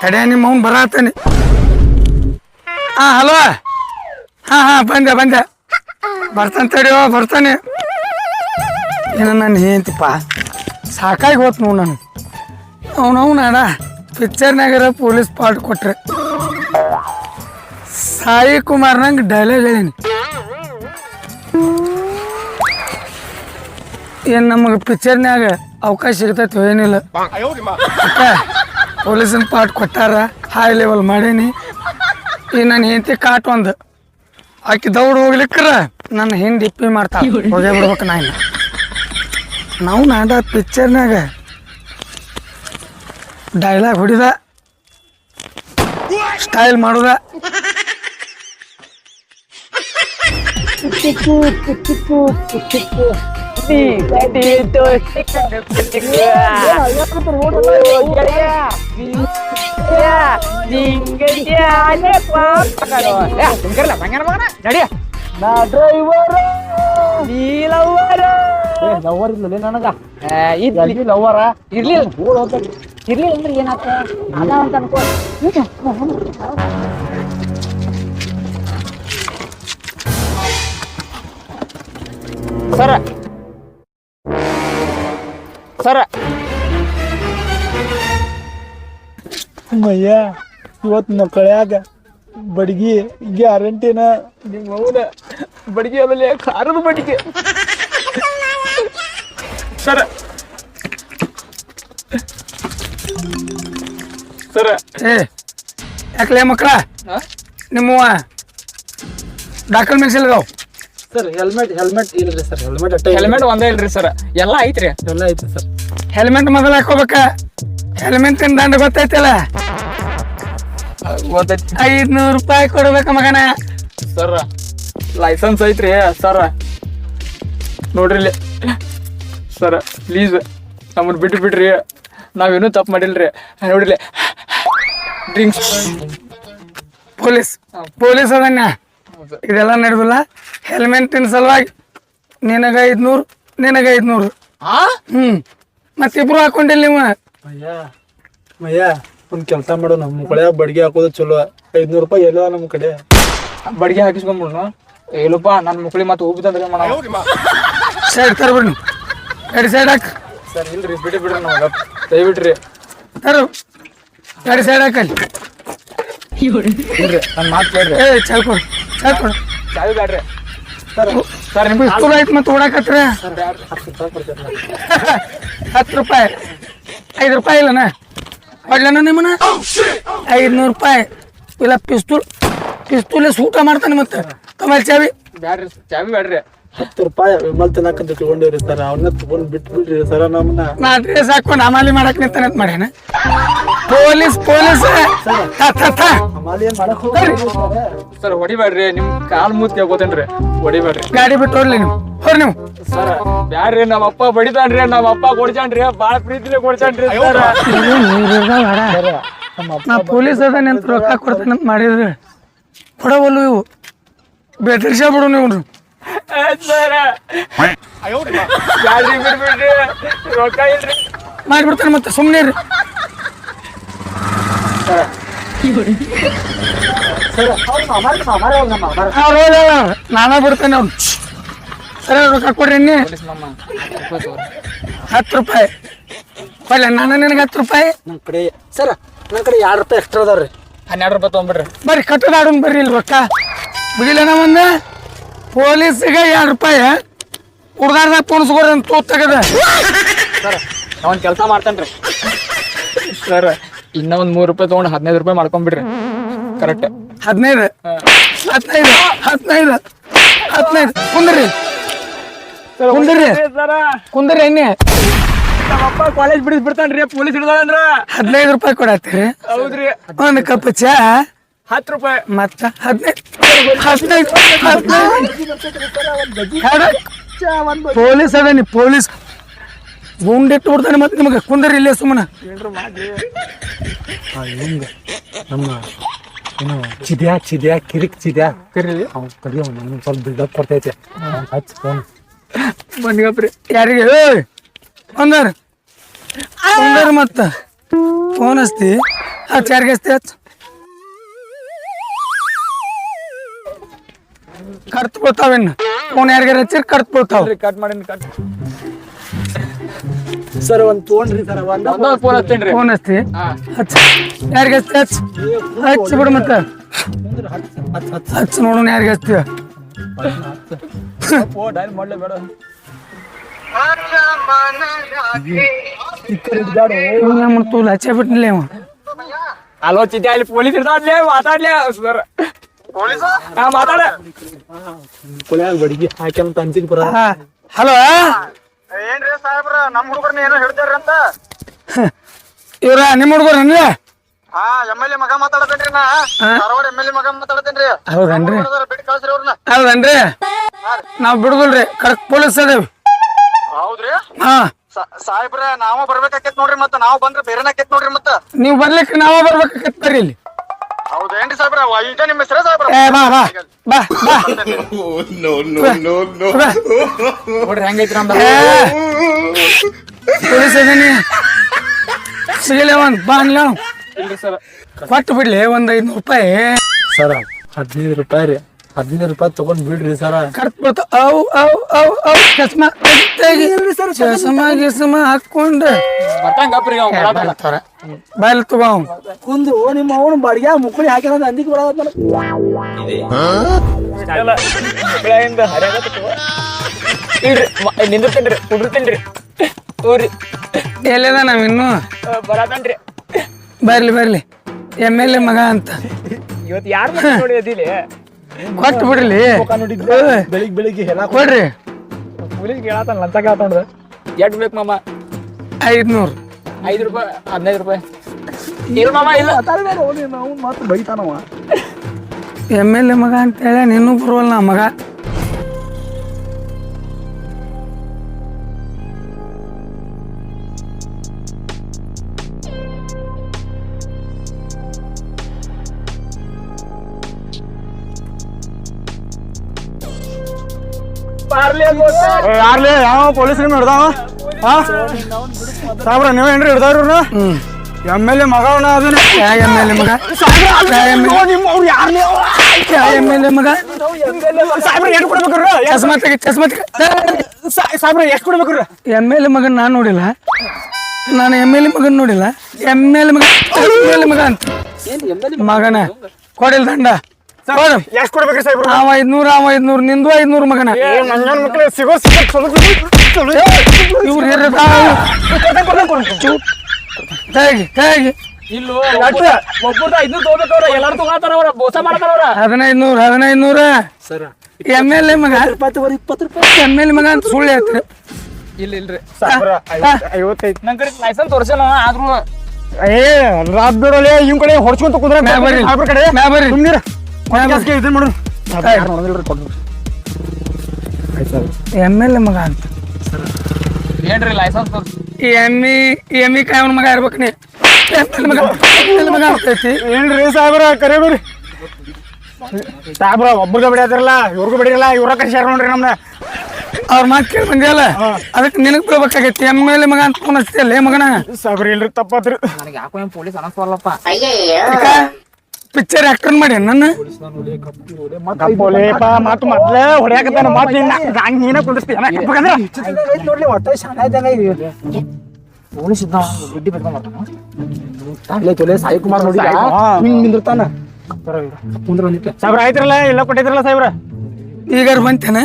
ತಡೆ ನಿಮ್ಮ ಅವ್ನು ಬರತ್ತಾನೆ ಹಾ ಹಲೋ. ಹಾ ಹಾ ಬಂದೆ ಬಂದೆ. ಬರ್ತಾನೆ ತಡಿಯೋ ಬರ್ತಾನೆ. ಏನ ನಾನು ಹೇಳ್ತಿಪ್ಪ ಸಾಕಾಗಿ ಹೋತ್ ನೋವು ನಾನು. ಅವನವ್ನ ಅಣ್ಣ ಪಿಕ್ಚರ್ನಾಗರ ಪೊಲೀಸ್ ಪಾರ್ಟ್ ಕೊಟ್ರೆ. ಸಾಯಿ ಕುಮಾರ್ ನಂಗೆ ಡೈಲಾಗ್ ಹೇಳೀನಿ. ಏನು ನಮಗೆ ಪಿಕ್ಚರ್ನಾಗ ಅವಕಾಶ ಸಿಗ್ತೈತೆ ಏನಿಲ್ಲ. ಅಕ್ಕ ಪೊಲೀಸಿನ ಪಾರ್ಟ್ ಕೊಟ್ಟಾರ ಹೈ ಲೆವೆಲ್ ಮಾಡೀನಿ. ಈ ನನ್ನ ಹೆಂಡತಿ ಕಾಟ್ ಒಂದು. ಆಕಿ ದೌಡ್ ಹೋಗ್ಲಿಕ್ಕ್ರ ನನ್ನ ಹಿಂದೆ ಇಪ್ಪಿ ಮಾಡ್ತಾರೆ ಹೋಗೇ ಬಿಡ್ಬೇಕು ನಾನು. ನಾವು ನಾಡ ಪಿಕ್ಚರ್ನಾಗ ಡೈಲಾಗ್ ಹೊಡಿದ. ಸ್ಟೈಲ್ ಮಾಡುದ. ಲವರ್ ಇಲ್ಲ ನನಗ ಇರ್ಲಿ ಲವರ ಇರ್ಲಿಲ್ಲ ಇರ್ಲಿಲ್ಲ ಅಂದ್ರೆ ಏನಾಗ್ತ ಅದ ಅಂತ ಅನ್ಕೋ ಸರ ಸರ. ಮಯ್ಯ ಇವತ್ತು ಮಕ್ಕಳ್ಯಾಗ ಬಡ್ಗಿ ಗ್ಯಾರಂಟಿನ ನಿಮ್ಮ ಅವನ ಬಡ್ಗಿ ಆಮೇಲೆ ಖಾರದ ಬಡ್ಗಿ. ಸರ. ಸರ. ಏ ಯಾಕಲೇ ಮಕ್ಕಳ? ನಿಮ್ಮವ ಡಾಕ್ಯುಮೆಂಟ್ಸ್ ಸರ್ ಹೆಲ್ಮೆಟ್ ಹೆಲ್ಮೆಟ್ ಇಲ್ರಿ ಸರ್ ಹೆಲ್ಮೆಟ್ ಹೆಲ್ಮೆಟ್ ಒಂದೇ ಇಲ್ರಿ ಸರ್. ಎಲ್ಲ ಐತ್ರಿ? ಎಲ್ಲ ಐತ್ರಿ ಸರ್. ಹೆಲ್ಮೆಟ್ ಮೊದಲು ಹಾಕೋಬೇಕ ಹೆಲ್ಮೆಟ್ ದಂಡ ಗೊತ್ತೈತಲ್ಲ? ಗೊತ್ತೈತಿ. ಐದ್ನೂರು ರೂಪಾಯಿ ಕೊಡ್ಬೇಕ ಮಗನ. ಸರ್ ಲೈಸೆನ್ಸ್ ಐತ್ರಿ ಸರ್ ನೋಡ್ರಿ ಸರ್ ಪ್ಲೀಸ್ ನಮ್ಮನ್ನು ಬಿಟ್ಟು ಬಿಡ್ರಿ ನಾವೇನು ತಪ್ಪು ಮಾಡಿಲ್ರಿ. ನೋಡಿಲ್ಲ ಡ್ರಿಂಕ್ಸ್ ಪೊಲೀಸ್ ಪೊಲೀಸ್ ಅದನ್ನ. ಇದೆಲ್ಲ ನಡೆದಿಲ್ಲ. ಹೆಲ್ಮೆಟಿನ ಸಲುವಾಗಿ ನಿನಗ ಐದ್ನೂರು ನಿನಗ ಐದ್ನೂರು. ಹ್ಮ್. ಮತ್ತಿಬ್ರು ಹಾಕೊಂಡಿಲ್ಲ ನೀವು? ಮಯ್ಯ ಮಯ್ಯ ಒಂದ್ ಕೆಲಸ ಮಾಡು ನಮ್ಮ ಕಡೆ ಬಡ್ಗೆ ಹಾಕೋದು ಚಲೋ. ಐದ್ನೂರು ರೂಪಾಯಿ ಎಲ್ಲ ನಮ್ಮ ಕಡೆ. ಬಡ್ಗೆ ಹಾಕಿಸ್ಕೊಂಡ್ಬಿಡ್ನು ಇಲ್ಲಪ್ಪ ನನ್ನ ಮಕ್ಳಿಗೆ ಮತ್ತೆ ಹೋಗ್ಬಿತ್ತಂದ್ರೆ ಮಾಡ ಸೈಡ್ ತರ ನೀವು. ಗಾಡಿ ಸೈಡ್ ಹಾಕ್. ಸರ್ ಇಲ್ರಿ ಬಿಡಿ ಬಿಡ್ರಿ ನಾವು ದಯವಿಟ್ರಿ. ತರು. ಗಾಡಿ ಸೈಡ್ ಹಾಕಲ್ಲಿ ಇಲ್ರಿ ನನ್ನ ಮಾತು ಕೇಳ್ರಿ. ಏ ಚಲ್ ಕೊಡು ಚಲ್ ಕೊಡು ಬ್ಯಾಡ್ರಿ. ಸರ್ ನಿಮ್ಗೆ ಸ್ಕೂಲ್ ಐತ್ ಮತ್ತೆ ಓಡಾಕತ್ರ ಹತ್ತು ರೂಪಾಯಿ. ಐದು ರೂಪಾಯಿ ಇಲ್ಲನ? ಕೊಡ್ಲೇನ ನಿಮ್ಮನ ಐದ್ನೂರು ರೂಪಾಯಿ. ಇಲ್ಲ ಪಿಸ್ತೂಲ್ ಪಿಸ್ತೂಲೆ ಸೂಟ ಮಾಡ್ತಾನೆ ಮತ್ತೆ. ಕಮಲ್ ಚಾವಿ. ಬ್ಯಾಡ್ರಿ ಚಾವಿ ಬ್ಯಾಡ್ರಿ. ಹತ್ತು ರೂಪಾಯಿ ವಿಮಲ್ ತಿನ್ನಕಂತ ತಗೊಂಡಿರಿ ಸರ್. ಅವನ್ನ ತಗೊಂಡ್ ಬಿಟ್ಟು ಬಿಡ್ರಿ ಸರ ನಮ್ಮನ್ನ. ನಾ ಡ್ರೆಸ್ ಹಾಕೊಂಡು ಅಮಾಲಿ ಮಾಡಕ್ ನಿಂತಾನೆ ಮಾಡ್ಯಾನ. Police police. ಸರ್ ಹೊಡಿಬೇಡ್ರಿ ನಿಮ್ ಕಾಲ್ ಮೂತಿ ಕೇಳ್ಕೊತೇನ್ರಿ. ಹೊಡಿಬೇಡ್ರಿ. ಗಾಡಿ ಬಿಟ್ಟು ಹೋಗ್ಲಿ ನೀವು. ಹೊರ ನೀವು. ಸರ್ ಬ್ಯಾಡ್ರಿ ನಮ್ಮ ಅಪ್ಪ ಬಡಿತಾನ್ರಿ ನಮ್ಮ ಅಪ್ಪ ಕೊಡ್ಜಾನ್ರಿ ಬಾಳ ಪ್ರೀತಿಲೆ ಕೊಡ್ಜಾನ್ರಿ ಸರ್. ನಾ ಪೊಲೀಸ್ ಅದ ಅಂತ ರೊಕ್ಕ ಕೊಡ್ತೇನೆ ಅಂತ ಮಾಡಿದ್ರೆ. ಕೊಡವಲ್ಲು ಇವು. ಬೆದರ್ಸ ಬಿಡು ನೀವು. ಮಾಡಿಬಿಡ್ತಾನೆ ಮತ್ತೆ ಸುಮ್ಮನೆ ರೀ ನಾನಾ ಬಿಡ್ತೇನೆ ಅವ್ನು. ಸರಿ ರೊಕ್ಕ ಕೊಡ್ರಿ ಹತ್ತು ರೂಪಾಯಿ. ಕೊಡ್ಲ ನಾನು ನಿನಗೆ ಹತ್ತು ರೂಪಾಯಿ? ನಮ್ಮ ಕಡೆ ಸರ ನನ್ನ ಕಡೆ ಎರಡು ರೂಪಾಯಿ ಎಕ್ಸ್ಟ್ರಾ ಅದಾವ್ರಿ ಹನ್ನೆರಡು ರೂಪಾಯಿ ತೊಗೊಂಬಿಡ್ರಿ ಬರ್ರಿ ಕಟ್ಟದ ಆಡೋನ್ ಬರ್ರಿ ಇಲ್ಲಿ ರೊಕ್ಕ. ಬಿಡಿಲ್ಲ ಒಂದ ಪೊಲೀಸಿಗೆ ಎರಡು ರೂಪಾಯಿ. ಹುಡ್ಗಾರ್ದ ಪೋಣಿಸ್ಕೊಡ್ರಿ ಅಂತ ತೂತ್ ತೆಗದ. ಸರ್ ಅವನ್ ಕೆಲಸ ಮಾಡ್ತಾನ್ರಿ. ಸರ್. ಇನ್ನ ಒಂದ್ ಮೂರ್ ರೂಪಾಯಿ ತಗೊಂಡ್ ಹದಿನೈದು ರೂಪಾಯಿ ಮಾಡ್ಕೊಂಡ್ಬಿಡ್ರಿ ಕರೆಕ್ಟ್ ಹದಿನೈದು? ಹದಿನೈದು? ಹದಿನೈದು? ಹದಿನೈದು? ಕುಂದ್ರಿ. ಕುಂದ್ರಿ. ಕುಂದ್ರಿ ಎಣ್ಣೆ. ನಮ್ಮಪ್ಪ ಕಾಲೇಜ್ ಬಿಡಿಸ್ ಬಿಡ್ತಾನ್ರಿ ಪೊಲೀಸ್ ಹಿಡ್ದಾಳಂದ್ರ ಹದಿನೈದು ರೂಪಾಯಿ ಕೊಡತ್ತೀರಿ. ಹೌದ್ರಿ. ಒಂದ್ ಕಪ್ ಚಾ. ಹತ್ತು ರೂಪಾಯಿ. ಮತ್ತ ಹದಿನೈದು. ಹದಿನೈದು. ಹದಿನೈದು. Police ಅದೇನಿ police. ಗುಂಡಿಟ್ಟು ಬಿಡ್ತಾನೆ ಮತ್ತೆ ನಿಮಗೆ. ಕುಂದ್ರಿ ಇಲ್ಲೇ ಸುಮ್ಮನೆ. ನಮ್ಮ ಏನು ಚಿದ್ಯಾ ಚಿದ್ಯಾ ಕಿರಿಕ್ ಚಿದ್ಯಾ. ಕರೀಲಿ ಅವ್ನು ಕಡಿ ಅವ್ನು ಸ್ವಲ್ಪ ಬಿಲ್ಡಪ್ ಕೊಡ್ತೈತೆ. ಹಚ್ ಫೋನ್ ಬಂದಿಗಪ್ರಿ ಯಾರಿಗೆ? ಒಂದಾರ ಮತ್ತ. ಫೋನ್ ಹಚ್ತಿ. ಹಚ್ಚ ಯಾರಿಗೆ ಹಚ್ತಿ? ಹಚ್ಚ ಕರ್ತ್ ಬೀಳ್ತಾವೇನು ಫೋನ್ ಯಾರಿಗಾರ ಹಚ್ಚಿರ್ ಕರ್ತ್ ಬೀಳ್ತಾವ ಕಟ್ ಮಾಡಿ ಕಟ್. ಸರ್ ಒಂದ್ ತೊಗೊಂಡ್ರಿ ಸರ್ ಒಂದ ಒಂದೊಂದು ಫೋನ್ ಹಚ್ತೇನ್ರಿ ಫೋನ್ ಹಚ್ತಿ ಹಾ ಹಚ್ಚ ಯಾರಿಗೆ ಹಚ್ತಿ ಹಚ್ಚ ಹಚ್ಚ ಬಿಡು ಮತ್ತೆ ಹಚ್ಚ ನೋಡೋಣ ಯಾರಿಗೆ ಹಚ್ತೀವ ಓ ಡೈಲ್ ಮಾಡ್ಲೇ ಬೇಡ ಮಾಡ್ತು ಲಚ್ಚ ಬಿಟ್ಟಿಲ್ಲ ಅವ ಅಲೋ ಚಿಟ್ಟಿ ಅಲ್ಲಿ ಪೊಲೀಸ್ ಇರ್ತಾವ್ಲೇ ಮಾತಾಡ್ಲೇ ಸರ್ ಹಾ ಮಾತಾಡ ಕೊಲೆಯಾಗ ಬಡಿಗೆ ಹಾಕ್ಯಂತ ಅಂತಿದ್ ಬರ ಹಲೋ ಏನ್ರಿ ಸಾಹೇಬ್ರ ನಮ್ಮ ಹುಡುಗರ್ನ ಏನೋ ಹೇಳ್ತಾರ್ರಿ ಅಂತ? ಇವ್ರ ನಿಮ್ಮ ಹುಡುಗರು ಅಂದ್ರೆ ಹಾ ಎಂ ಎಲ್ ಎ ಮಗ ಮಾತಾಡತೇನ್ರಿ ನಾ. ಧಾರವಾಡ ಎಂ ಎಲ್ ಎ ಮಗ ಮಾತಾಡತೇನ್ರಿ. ಹೌದನ್ರಿ? ಬಿಟ್ಟು ಕಳ್ಸ್ರಿ ಅವ್ರನ್ನ. ಹೌದನ್ರಿ? ನಾವ್ ಬಿಡುದಿಲ್ರಿ ಕರೆಕ್ಟ್ ಪೊಲೀಸ್ ಅದೇವಿ ಹೌದ್ರಿ? ಹಾ. ಸಾಹೇಬ್ರ ನಾವ ಬರ್ಬೇಕಾಕೇತ್ ನೋಡ್ರಿ ಮತ್ತ ನಾವ್ ಬಂದ್ರೆ ಬೇರೆನ ಆಕೇತ್ ನೋಡ್ರಿ ಮತ್ತ. ನೀವು ಬರ್ಲಿಕ್ಕೆ ನಾವ ಬರ್ಬೇಕಾಕೇತ್ ಬರ್ರಿ ಇಲ್ಲಿ. ಹೌದೇನ್ರಿ ಸಾಹೇಬ್ರ ಇದ ನಿಮ್ಮ ಹೆಸರ ಸಾಹೇಬ್ರ? ಏ ಬಾ ಬಾ ಬಾ ಬಾ. ನೋಡ್ರಿ ಹೆಂಗೈತಿ ನಮ್ದು ಪೊಲೀಸ್ ಅದೀನಿ. ಸಿಗಲೇ ಒಂದ್ ಬಾ ಅನ್ಲ ಕೊಟ್ಟು ಬಿಡ್ಲಿ ಒಂದ್ ಐದ್ನೂರು ರೂಪಾಯಿ. ಸರ ಹದಿನೈದು ರೂಪಾಯಿ ರೀ. ಹದಿನೈದು ರೂಪಾಯಿ ತಗೊಂಡ್ ಬಿಡ್ರಿ ಸರ. ಕರ್ತ್ ಬಿಡ್ತಾವ ಅವು ಅವು ಅವು ಅವು. ಚಸ್ಮಾ ತೆಗಿ ಚಸ್ಮಾ ಗಿಸ್ಮಾ ಹಾಕೊಂಡು ಬರತಾರ. ಬಾಯ್ಲಿ ತಗೋ ಕುಂದು ನಿಮ್ಮ ಅವನು ಬಡಿಗೆ ಮುಕ್ಕಳಿ ಹಾಕ್ಯಾನ ಅಂದಿಕ್ ಬರತ್ತ ಇಲ್ರಿ ಮ- ನಿಂದಿರ್ತೇನ್ರಿ ಕುಂಡಿರ್ತೇನ್ರಿ ಹೋಗ್ರಿ ಎಲ್ಲಿದ ನಾವ್ ಇನ್ನು? ಬರತನ್ರಿ. ಬರ್ಲಿ ಬರ್ಲಿ. ಎಂ ಎಲ್ ಎ ಮಗ ಅಂತ. ಇವತ್ತು ಯಾರು ನೋಡಿ ಅದಿಲಿ? ಕೊಟ್ಟು ಬಿಡ್ರಿ. ನೋಡಿದ್ರೆ ಬೆಳಿಗ್ಗೆ ಬೆಳಿಗ್ಗೆ ಎಲ್ಲ ಕೊಡ್ರಿ. ಪೊಲೀಸ್ ಕೇಳತ್ತಾನ ಲಂಚ ಕೇಳತ್ತಾನ ಎಷ್ಟು ಬೇಕು ಮಾಮ. ಐದ್ನೂರು. ಐದು ರೂಪಾಯಿ ಹದಿನೈದು ರೂಪಾಯಿ. ಇಲ್ಲ ಮಾಮ ಇಲ್ಲ. ಅವ್ನು ಮತ್ತೆ ಬೈತಾನವ. ಎಂ ಎಲ್ ಎ ಮಗ ಅಂತ ಹೇಳ ನಿನ್ನೂ ಬರುವಲ್ಲ ನಾ ಮಗ. ಯಾರ್ಲಿ ಯಾವ ಪೊಲೀಸ್ ಹಿಡ್ದಾವ ಹಾ ಸಾಬ್ರ ನೀವ್ ಏನ್ರಿ ಹ್ಮ್ ಎಂ ಎಲ್ ಎ ಮಗವನ ಅದನ್ನ ಯಾ ಎಂ ಎಲ್ ಎ ಮಗ ನಿಮ್ಮ ಅವ್ರು ಯಾರ್ಲಿ ಯಾ ಎಂ ಎಲ್ ಎ ಮಗ ಸಾಬ್ರ ಎಷ್ಟು ಕೊಡ್ಬೇಕ್ರ ಚಸ್ಮಾ ತೆಗಿ ಚಸ್ಮಾ ಸಾಬ್ರ ಎಷ್ಟು ಕೊಡ್ಬೇಕ್ರ ಎಂ ಎಲ್ ಎ ಮಗನ್ ನಾನು ನೋಡಿಲ್ಲ ನಾನು ಎಂ ಎಲ್ ಎ ಮಗನ್ ನೋಡಿಲ್ಲ ಎಂ ಎಲ್ ಎ ಮಗ ಎಂ ಎಲ್ ಎ ಮಗ ಅಂತ ಮಗನ ಕೊಡಿಲ್ ದಂಡ ಎಷ್ಟು ಕೊಡ್ಬೇಕ್ರಿ ಸಾಹೇಬ್ರು ಅವ ಐದ್ನೂರು ಅವ ಐದ್ನೂರು ನಿಂದು ಐದ್ನೂರು ಮಗನ ಮಕ್ಳು ಸಿಗೋ ಇವ್ರು ಹಿರಿದ ತೆಗಿ ತೆಗಿ ಇಲ್ಲೋ ಒಬ್ಬರು ಐದು ತಗೋಬೇಕವ್ರ ಎಲ್ಲಾರು ತಗೋತಾರ ಅವ್ರ ಮೋಸ ಮಾಡ್ತಾರ ಅವ್ರ ಹದಿನೈದು ನೂರು ಹದಿನೈದು ನೂರ ಸರ ಎಂ ಎಲ್ ಎ ಮಗ ಇಪ್ಪತ್ತು ರೂಪಾಯಿ ಎಂ ಎಲ್ ಎ ಮಗ ಅಂತ ಸುಳ್ಳು ಹೇಳ್ತಾರೆ ಇಲ್ಲ ಇಲ್ರಿ ಸಾಬ್ರ ಐವತ್ತೈದು ನನ್ ಕಡೆ ಲೈಸೆನ್ಸ್ ತೋರ್ಸಲ್ಲ ಆದ್ರೂ ಏ ರಾತ್ ಬಿಡೋಲೆ ಇವ್ ಕಡೆ ಹೊಡ್ಸ್ಕೊಂತ ಕುಂದ್ರೆ ಬರ್ರಿ. ಸಾಬ್ರ ಕಡೆ ಬರ್ರಿ. ಬರ್ರಿ. ಇದನ್ನ ಕೊಡ್ರಿ ಎಂ ಎಲ್ ಎ ಮಗ ಅಂತ. ಏನ್ರಿ ಲೈಸೆನ್ಸ್ ತೋರ್ಸಿ ಈ ಎಮ್ಮಿ ಈ ಎಮ್ಮಿ ಕಾಯವನ ಮಗ ಇರ್ಬೇಕು ನೀ. ಎಂ ಮಗ ಎಲ್ ಮಗ ಅಂತೈತಿ ಏನ್ರಿ ಸಾಬ್ರ ಕರೆ ಬರ್ರಿ ಸಾಬ್ರ ಒಬ್ರಿಗೆ ಬಿಡದಿರಲ್ಲ ಇವ್ರಿಗೂ ಬಿಡಿರಲ್ಲ ಇವ್ರ ಕರ್ಸ್ಯಾರ ನೋಡ್ರಿ ನಮ್ನ. ಅವ್ರ ಮಾತು ಕೇಳಿ ಬಂದಿಯಲ್ಲ ಅದಕ್ಕೆ ನಿನಗೆ ಬೀಳ್ಬೇಕಾಗೈತಿ ಎಂ ಎಲ್ ಎ ಮಗ ಅಂತ ಫೋನ್ ಹಚ್ತಿಯಲ್ಲ ಮಗನ? ಸಾಬ್ರ ಇಲ್ರಿ ತಪ್ಪಾತ್ರಿ. ನನಗೆ ಯಾಕೋ ಏನ್ ಪೊಲೀಸ್ ಅನಸ್ವಲ್ಲಪ್ಪ ಪಿಕ್ಚರ್ ಆಕ್ಟರ್ ಮಾಡಿ ನನ್ನ ಕಪ್ಪೋಲೆಪ್ಪ ಮಾತು ಮೊದ್ಲೇ ಹೊಡ್ಯಾಕತ್ತಾನ ಮಾತು ನಿನ್ನ ಹಂಗ ನೀನ ನೋಡ್ಲಿ ಒಟ್ಟ ಶಾಣೆ ತೊಲೆ ಸಾಯಿ ಕುಮಾರ್ ನೋಡಿ ಹಿಂಗ್ ನಿಂದಿರ್ತಾನ ಸಾಬ್ರ ಆಯ್ತ್ರಲ್ಲ ಎಲ್ಲ ಕೊಟ್ಟಿದ್ರಲ್ಲ ಸಾಬ್ರ ಈಗ ಬಂತೇನ?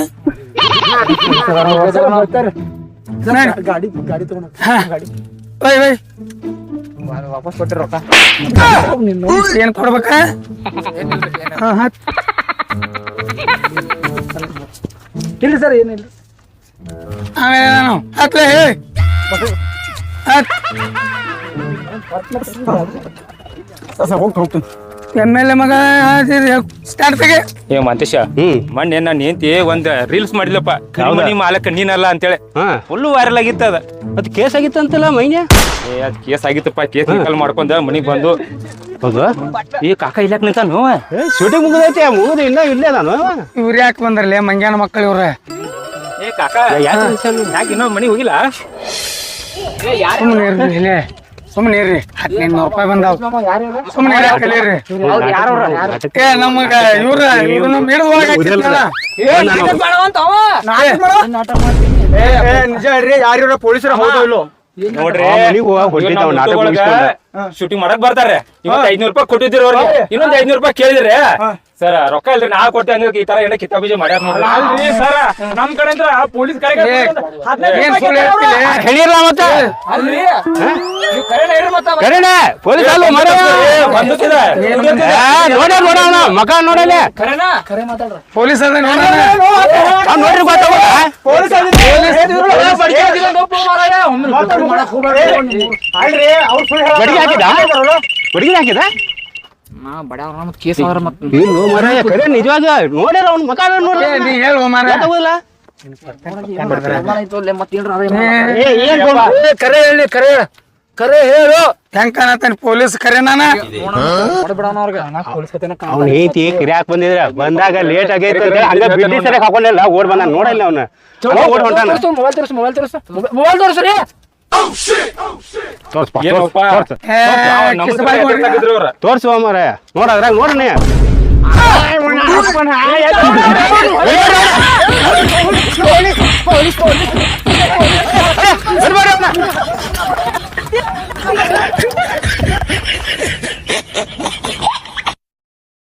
ಗಾಡಿ ಗಾಡಿ ತಗೊಂಡ ಹಾ ವೈ ಬೈ ವಾಪಸ್ ಕೊಟ್ಟಿರ ರೊಕ್ಕ ಏನ್ ಕೊಡ್ಬೇಕಾ? ಇಲ್ಲ ಸರ್ ಏನಿಲ್ಲ ಆಮೇಲೆ ನಾನು. ಹತ್ಲೆ ಹತ್. ಹೋಗ್ತು ಹೋಗ್ತೀನಿ ಎಂ ಎಲ್ ಎ ಮಗ ಸ್ಟಾರ್ಟ್ ತೆಗೆ. ಏ ಮಂತೇಶ ಮೊನ್ನೆ ನಾನು ಹೆಂಡತಿ ಒಂದ್ ರೀಲ್ಸ್ ಮಾಡಿದ್ಲಪ್ಪ. ಮನಿ ಮಾಲಕ ನೀನಲ್ಲ ಅಂತೇಳಿ. ಫುಲ್ ವೈರಲ್ ಆಗಿತ್ತ ಅದ. ಅದು ಕೇಸ್ ಆಗಿತ್ತಂತಲ್ಲ ಮೈನ್ಯ? ಏ ಅದ್ ಕೇಸ್ ಆಗಿತ್ತಪ್ಪ. ಕೇಸ್ ಕಲ್ ಮಾಡ್ಕೊಂಡ ಮನಿಗ್ ಬಂದು. ಹೌದು? ಈ ಕಾಕ ಇಲ್ಲಕ್ ನಿಂತಾನು ಶೂಟಿಂಗ್ ಮುಗಿದೈತಿ ಮುಗಿದು ಇಲ್ಲ ಇಲ್ಲೇ ನಾನು ಇವ್ರ ಯಾಕೆ ಬಂದ್ರಲ್ಲ ಮಂಗ್ಯಾನ ಮಕ್ಕಳು ಇವ್ರ? ಏ ಕಾಕ ಯಾಕೆ ನಿಲ್ಸ್ಯಾನ? ಯಾಕೆ ಇನ್ನೂ ಮನಿಗ್ ಹೋಗಿಲ್ಲ? ಇರ್ಲಿ ಸುಮ್ಮನೆ ಇರ್ರಿ. ಹದಿನೈದು ನೂರು ರೂಪಾಯಿ ಬಂದಾವ್. ಸುಮ್ಮನೆ ಇರಿ ಕಲೀರಿ ಏ ನಮಗ ಇವ್ರ ಇವ್ರ ನಮ್ ಹಿಡಿದು ನಿಜ ಹೇಳ್ರಿ ಯಾರು ಪೊಲೀಸರು ಹೌದು ಇಲ್ಲೋ? ನೋಡ್ರಿ ನಾಟಕ. ಶೂಟಿಂಗ್ ಮಾಡಕ್ ಬರ್ತಾರೆ. ಇವತ್ತು ಐದ್ನೂರು ರೂಪಾಯಿ ಕೊಟ್ಟಿದ್ರು ಅವ್ರಿಗೆ. ಇನ್ನೊಂದ್ ಐದ್ನೂರು ರೂಪಾಯಿ ಕೇಳಿದ್ರೆ ಸರ್ ರೊಕ್ಕ ಇಲ್ರಿ ನಾ ಕೊಟ್ಟೆ ಅಂದ್ರೆ ಈ ತರ ಏನೋ ಕಿತ್ತಾಬೀಜ ಮಾಡ್ಯಾರ ನೋಡ್ರಿ. ಸರ. ನಮ್ ಕಡೆ ಅಂದ್ರ ಪೊಲೀಸ್ ಕರೆಗೆ ಏ, ಏನ್ ಸುಳ್ಳು ಹೇಳ್ತಿಲೆ? ಹೇಳಿರ ಮತ್ತ? ಅಲ್ರಿ. ನೀವು ಕರೆನ ಇರ್ರಿ ಕರೆನ ಪೊಲೀಸ್ ಅಲ್ಲ ಮರ ಬಂದುತ್ತಿದೆ ನೋಡ ನೋಡ ಅವನ ಮಕ ನೋಡಲ್ಲ ಕರೆನಾ? ಕರೆ ಮಾತಾಡ್ರ. ಪೊಲೀಸ್ ಅದ ನೋಡ್ರಿ ಗೊತ್ತಾಗ ಪೊಲೀಸ್ ಅಲ್ರಿ ಅವ್ರು ಸುಳ್ಳು ಹೇಳಲ್ಲ. ಹಾಕಿದ ಹಾಕಿದ ನಾ ಕೇಸ್ ಅವ್ರ ಕರೆ ನಿಜವಾದ ನೋಡ್ಯಾರ ಅವ್ನ ಮಕ ನೋಡ್ರಿ ಏ, ನೀ ಹೇಳು ಕರೆ ಹೇಳಿ ಕರೆ ಹೇಳ. ಕರೆ ಹೇಳು. ಹೆಂಗ್ ಕಾಣತಾನ ಪೊಲೀಸ್ ಕರೆ ನಾನ? ಅವ್ನ ಐತಿ ಕಿರ್ಯಾಕ್ ಬಂದಿದ್ರ. ಬಂದಾಗ ಲೇಟ್ ಆಗೈತಿ ಅಂತ ಹಂಗ ಬಿಡ್ಡಿ ಸರಿಯಾಗಿ ಹಾಕೊಂಡಿಲ್ಲ ಓಡ್ ಬಂದ ನೋಡಲ್ಲ ಅವ್ನ. ಅವ ಓಡ್ ಹೊಂಟಾನ. ಮೊಬೈಲ್ ತೋರ್ಸು ಮೊಬೈಲ್ ತೋರ್ಸು. ಮೊಬೈಲ್ ತೋರ್ಸ್ರಿ ತೋರ್ಸ್ಪ ಏನಪ್ಪ? ತೋರ್ಸ್ ತೋರ್ಸುವ ಮಾರೇ ನೋಡದ್ರ ನೋಡ್ರಿ